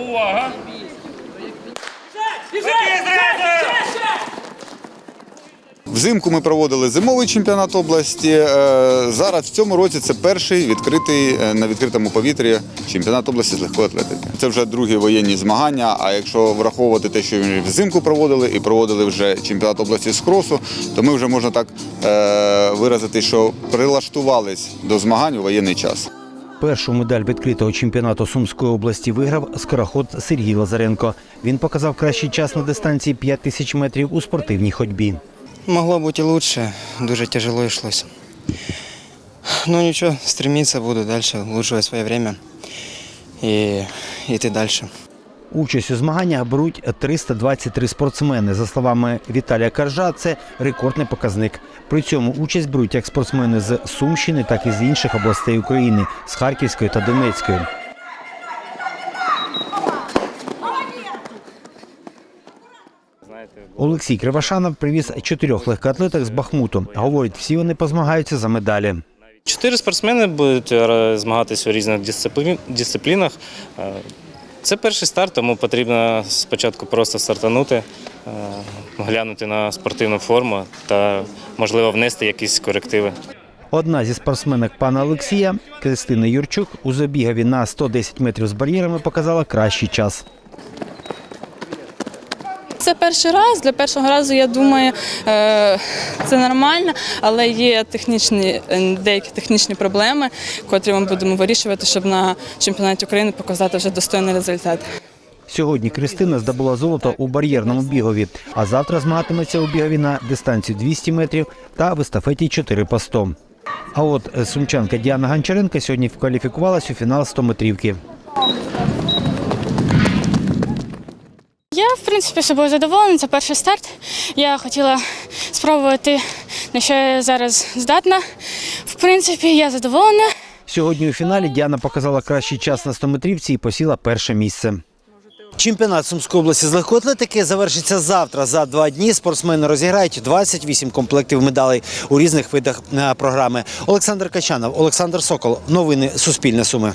Увага! Взимку ми проводили зимовий чемпіонат області. Е, Зараз в цьому році це перший відкритий е, на відкритому повітрі чемпіонат області з легкої атлетики. Це вже другі воєнні змагання. А якщо враховувати те, що ми взимку проводили і проводили вже чемпіонат області з кросу, то ми вже можна так е, виразити, що прилаштувались до змагань у воєнний час. Першу медаль відкритого чемпіонату Сумської області виграв скороход Сергій Лазаренко. Він показав кращий час на дистанції 5 тисяч метрів у спортивній ходьбі. Могло бути краще, дуже тяжело йшлося. Ну нічого, стремитися буду далі, улучшувати своє время і йти дальше. Участь у змаганнях беруть 323 спортсмени. За словами Віталія Каржа, це рекордний показник. При цьому участь беруть як спортсмени з Сумщини, так і з інших областей України з Харківської та Донецької. Олексій Кривошанов привіз чотирьох легкоатлеток з Бахмуту. Говорить, всі вони позмагаються за медалі. Чотири спортсмени будуть е, змагатися у різних дисциплінах. Це перший старт, тому потрібно спочатку просто стартанути, е, глянути на спортивну форму та, можливо, внести якісь корективи. Одна зі спортсменок пана Олексія, Кристина Юрчук, у забігові на 110 метрів з бар'єрами показала кращий час. Це перший раз. Для першого разу, я думаю, е, це нормально, але є технічні, е, деякі технічні проблеми, котрі ми будемо вирішувати, щоб на чемпіонаті України показати вже достойний результат. Сьогодні Кристина здобула золото у бар'єрному бігові, а завтра змагатиметься у бігові на дистанцію 200 метрів та в естафеті 4 по 100. А от е, сумчанка Діана Гончаренко сьогодні кваліфікувалась у фінал 100 в принципі, собою задоволена. Це перший старт. Я хотіла спробувати, на що я зараз здатна. В принципі, я задоволена. Сьогодні у фіналі Діана показала кращий час на 100 метрівці і посіла перше місце. Чемпіонат Сумської області з легкої атлетики завершиться завтра. За два дні спортсмени розіграють 28 комплектів медалей у різних видах е, програми. Олександр Качанов, Олександр Сокол. Новини Суспільне Суми.